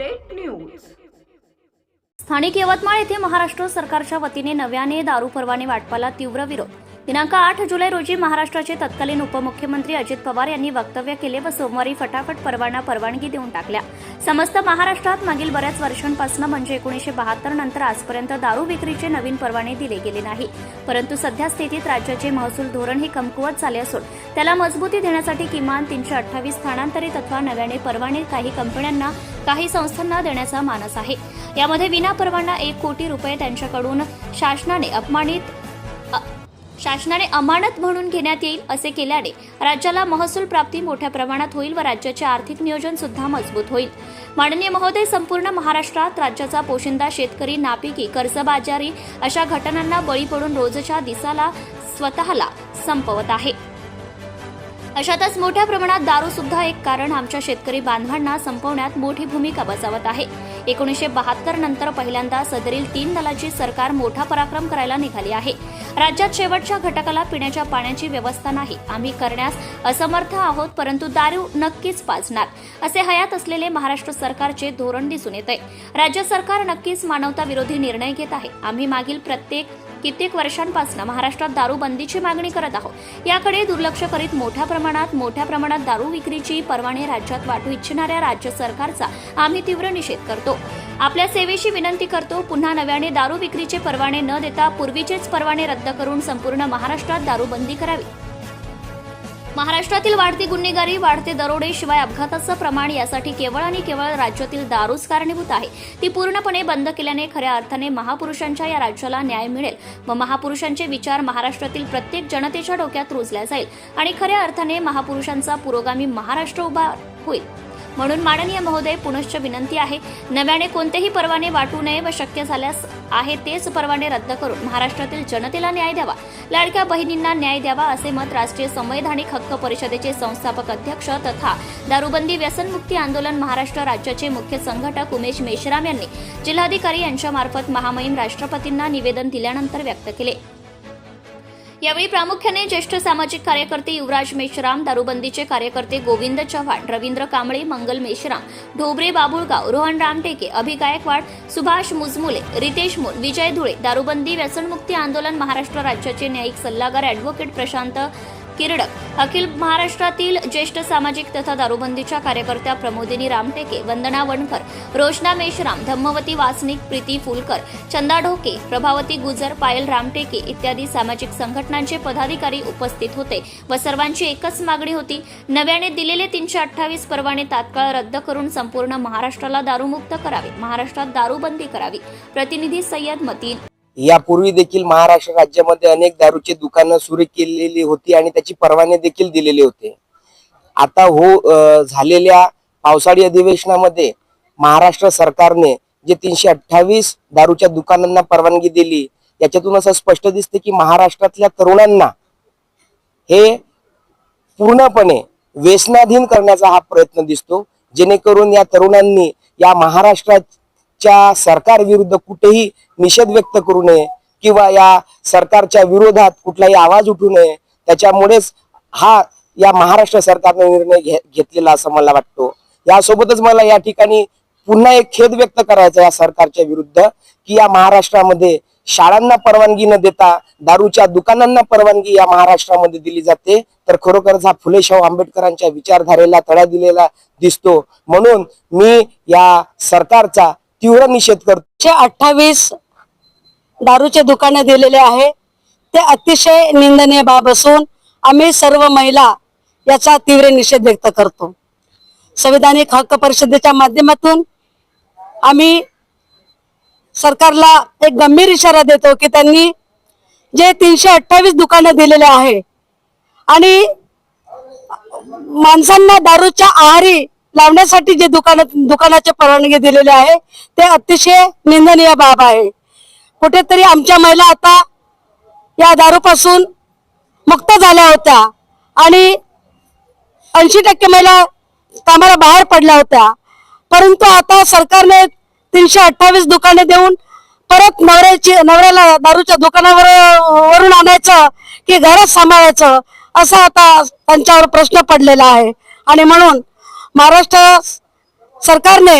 Update news स्थानिक यवतमाळ येथे महाराष्ट्र सरकारच्या वतीने नव्याने दारू परवाने वाटपाला तीव्र विरोध. दिनांक आठ जुलै रोजी महाराष्ट्राचे तत्कालीन उपमुख्यमंत्री अजित पवार यांनी वक्तव्य केले व सोमवारी फटाफट परवाना परवानगी देऊन टाकल्या. समस्त महाराष्ट्रात मागील बऱ्याच वर्षांपासून म्हणजे एकोणीसशे बहात्तर नंतर आजपर्यंत दारू विक्रीचे नवीन परवाने दिले गेले नाही. परंतु सध्या स्थितीत राज्याचे महसूल धोरण हे कमकुवत झाले असून त्याला मजबूती देण्यासाठी किमान तीनशे अठ्ठावीस स्थानांतरित अथवा नव्याने परवाने काही कंपन्यांना काही संस्थांना देण्याचा मानस आहे. यामध्ये विना परवाना एक कोटी रुपये त्यांच्याकडून शासनाने अपमानित शासनाने अमानत म्हणून घेण्यात येईल असे केल्याने राज्याला महसूल प्राप्ती मोठ्या प्रमाणात होईल व राज्याचे आर्थिक नियोजन सुद्धा मजबूत होईल. माननीय महोदय संपूर्ण महाराष्ट्रात राज्याचा पोशिंदा शेतकरी नापिकी कर्जबाजारी अशा घटनांना बळी पडून रोजच्या दिसाला स्वतःला संपवत आहे. अशातच मोठ्या प्रमाणात दारू सुद्धा एक कारण आमच्या शेतकरी बांधवांना संपवण्यात मोठी भूमिका बजावत आहे. एकोणीसशे बहात्तर नंतर पहिल्यांदा सदरील तीन दलाची सरकार मोठा पराक्रम करायला निघाली आहे. राज्यात शेवटच्या घटकाला पिण्याच्या पाण्याची व्यवस्था नाही. आम्ही करण्यास असमर्थ आहोत परंतु दारू नक्कीच पाजणार असे हयात असलेले महाराष्ट्र सरकारचे धोरण दिसून येते राज्य सरकार नक्कीच मानवता विरोधी निर्णय घेत आहे. आम्ही मागील प्रत्येक कित्येक वर्षांपासून महाराष्ट्रात दारू बंदीची मागणी करत आहोत. याकडे दुर्लक्ष करीत मोठ्या प्रमाणात मोठ्या प्रमाणात दारू विक्रीची परवाने राज्यात वाटू इच्छिणाऱ्या राज्य सरकारचा आम्ही तीव्र निषेध करतो. आपल्या सेवेशी विनंती करतो पुन्हा नव्याने दारू विक्रीचे परवाने न देता पूर्वीचेच परवाने रद्द करून संपूर्ण महाराष्ट्रात दारूबंदी करावी. महाराष्ट्रातील वाढती गुन्हेगारी वाढते दरोडे शिवाय अपघाताचं प्रमाण यासाठी केवळ आणि केवळ राज्यातील दारूच कारणीभूत आहे. ती पूर्णपणे बंद केल्याने खऱ्या अर्थाने महापुरुषांच्या या राज्याला न्याय मिळेल. व महापुरुषांचे विचार महाराष्ट्रातील प्रत्येक जनतेच्या डोक्यात रुजल्या जाईल आणि खऱ्या अर्थाने महापुरुषांचा पुरोगामी महाराष्ट्र उभा होईल. म्हणून माननीय महोदय पुनश्च विनंती आहे नव्याने कोणतेही परवाने वाटू नये व शक्य झाल्यास आहे तेच परवाने रद्द करून महाराष्ट्रातील जनतेला न्याय द्यावा. लाडक्या बहिणींना न्याय द्यावा असे मत राष्ट्रीय संवैधानिक हक्क परिषदेचे संस्थापक अध्यक्ष तथा दारूबंदी व्यसनमुक्ती आंदोलन महाराष्ट्र राज्याचे मुख्य संघटक उमेश मेश्राम यांनी जिल्हाधिकारी यांच्यामार्फत महामहिम राष्ट्रपतींना निवेदन दिल्यानंतर व्यक्त केले. यावेळी प्रामुख्याने ज्येष्ठ सामाजिक कार्यकर्ते युवराज मेश्राम दारूबंदीचे कार्यकर्ते गोविंद चव्हाण रवींद्र कांबळे मंगल मेश्राम ढोबरे बाबुळगाव रोहन रामटेके अभि गायकवाड सुभाष मुजमुले रितेश मोन विजय धुळे दारूबंदी व्यसनमुक्ती आंदोलन महाराष्ट्र राज्याचे न्यायिक सल्लागार ॲडव्होकेट प्रशांत किरडक. अखिल महाराष्ट्रातील ज्येष्ठ सामाजिक तथा दारूबंदीच्या कार्यकर्त्या प्रमोदिनी रामटेके वंदना वणकर रोशना मेश्राम धम्मवती वासनिक प्रीती फुलकर चंदा ढोके प्रभावती गुजर पायल रामटेके इत्यादी सामाजिक संघटनांचे पदाधिकारी उपस्थित होते व सर्वांची एकच मागणी होती. नव्याने दिलेले तीनशे अठ्ठावीस परवाने तात्काळ रद्द करून संपूर्ण महाराष्ट्राला दारूमुक्त करावे महाराष्ट्रात दारूबंदी करावी. प्रतिनिधी सय्यद मतीन. यापूर्वी देखील महाराष्ट्र राज्यामध्ये अनेक दारूची दुकानं सुरू केलेली होती आणि त्याची परवाने देखील दिलेले होते. आता हो झालेल्या पावसाळी अधिवेशनामध्ये महाराष्ट्र सरकारने जे तीनशे अठ्ठावीस दारूच्या दुकानांना परवानगी दिली याच्यातून असं स्पष्ट दिसते की महाराष्ट्रातल्या तरुणांना हे पूर्णपणे व्यसनाधीन करण्याचा हा प्रयत्न दिसतो. जेणेकरून या तरुणांनी या महाराष्ट्रात सरकार विरुद्ध कुठेही निषेध व्यक्त करू नये किंवा या सरकारच्या विरोधात कुठलाही आवाज उठू नये त्याच्यामुळेच हा या महाराष्ट्र सरकारने निर्णय घे- घेतलेला असं मला वाटतो. यासोबतच मला या ठिकाणी पुन्हा एक खेद व्यक्त करायचा या सरकारच्या विरुद्ध की या महाराष्ट्रामध्ये शाळांना परवानगी न देता दारूच्या दुकानांना परवानगी या महाराष्ट्रामध्ये दिली जाते. तर खरोखरच हा फुलेशाहू आंबेडकरांच्या विचारधारेला तडा दिलेला दिसतो. म्हणून मी या सरकारचा तीव्र निषेध करतो. जे अठ्ठावीस दारूचे दुकाने दिलेले आहे ते अतिशय निंदनीय बाब असून आम्ही सर्व महिला याचा तीव्र निषेध व्यक्त करतो. संविधानिक हक्क परिषदेच्या माध्यमातून आम्ही सरकारला एक गंभीर इशारा देतो की त्यांनी जे तीनशे अठ्ठावीस दुकानं दिलेले आहे आणि माणसांना दारूच्या आहारी लावण्यासाठी जे दुकान दुकानाचे परवानगी दिलेले आहे ते अतिशय निंदनीय बाब आहे. कुठेतरी आमच्या महिला आता या दारूपासून मुक्त झाल्या होत्या आणि ऐंशी टक्के महिला कामाला बाहेर पडल्या होत्या. परंतु आता सरकारने तीनशे अठ्ठावीस दुकाने देऊन परत नवऱ्याची नवऱ्याला दारूच्या दुकानावर वरून आणायचं की घरच सांभाळायचं असा आता त्यांच्यावर प्रश्न पडलेला आहे. आणि म्हणून महाराष्ट्र सरकारने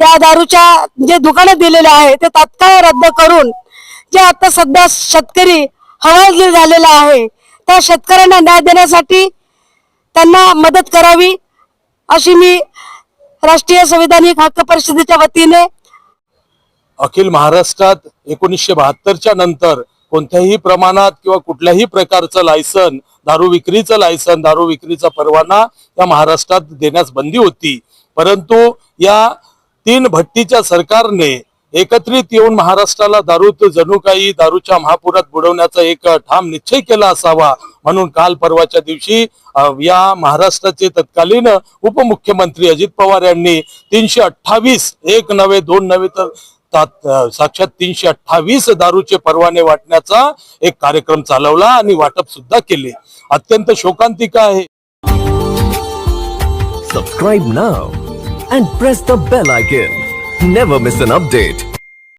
या दारूच्या जे दुकानं दिलेले आहे ते तात्काळ रद्द करून जे आता सध्या शेतकरी हवालदिल झालेला आहे त्या शेतकऱ्यांना न्याय देण्यासाठी त्यांना मदत करावी अशी मी राष्ट्रीय संविधानिक हक्क परिषदेच्या वतीने अखिल महाराष्ट्रात एकोणीसशे बहात्तरच्या नंतर कोणत्याही प्रमाणात किंवा कुठल्याही प्रकारचं लायसन दारू विक्रीचं लायसन दारू विक्रीचा परवाना या महाराष्ट्रात देण्यास बंदी होती. परंतु या तीन भट्टीच्या सरकारने एकत्रित येऊन महाराष्ट्राला दारू जणू काही दारूच्या महापुरात बुडवण्याचा एक ठाम निश्चय केला असावा म्हणून काल परवाच्या दिवशी या महाराष्ट्राचे तत्कालीन उपमुख्यमंत्री अजित पवार यांनी तीनशे अठ्ठावीस एक नव्हे दोन नव्हे तर साक्षात तीनशे अठ्ठावीस दारूचे परवाने वाटण्याचा एक कार्यक्रम चालवला आणि वाटप सुद्धा केले. अत्यंत शोकांतिका आहे. Subscribe now and press the bell icon never miss an update